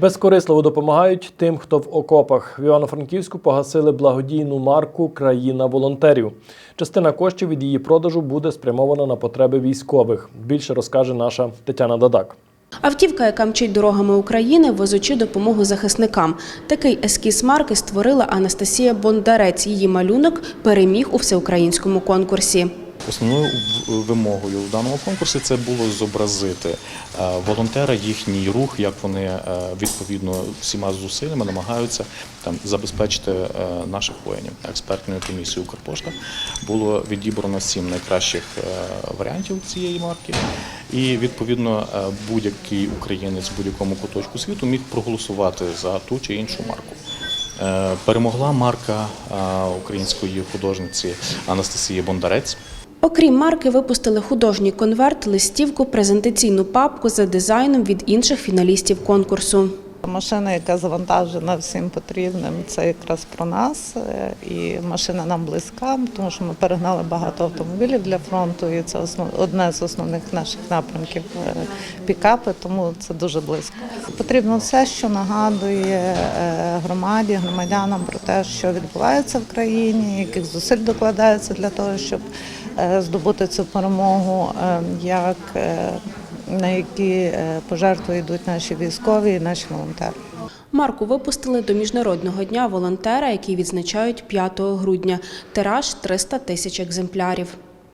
Безкорисливо допомагають тим, хто в окопах. В Івано-Франківську погасили благодійну марку Країна волонтерів. Частина коштів від її продажу буде спрямована на потреби військових. Більше розкаже наша Тетяна Дадак. Автівка, яка мчить дорогами України, везучи допомогу захисникам. Такий ескіз марки створила Анастасія Бондарець. Її малюнок переміг у всеукраїнському конкурсі. Основною вимогою в даному конкурсі це було зобразити е, волонтера, їхній рух, як вони е, відповідно всіма зусиллями намагаються там забезпечити е, наших воїнів. Експертною комісією Укрпошта було відібрано сім найкращих варіантів цієї марки, і відповідно будь-який українець в будь-якому куточку світу міг проголосувати за ту чи іншу марку. Перемогла марка української художниці Анастасії Бондарець. Окрім марки, випустили художній конверт, листівку, презентаційну папку за дизайном від інших фіналістів конкурсу. Машина, яка завантажена всім потрібним, це якраз про нас. Е, І машина нам близька, тому що ми перегнали багато автомобілів для фронту, і це одне з основних наших напрямків е, пікапи, тому це дуже близько. Потрібно все, що нагадує е, громаді, громадянам про те, що відбувається в країні, яких зусиль докладається для того, щоб здобути цю перемогу, е, як на які е, пожертви йдуть наші військові і наші волонтери. Марку випустили до Міжнародного дня волонтера, який відзначають 5 грудня. Тираж 300 тисяч екземплярів.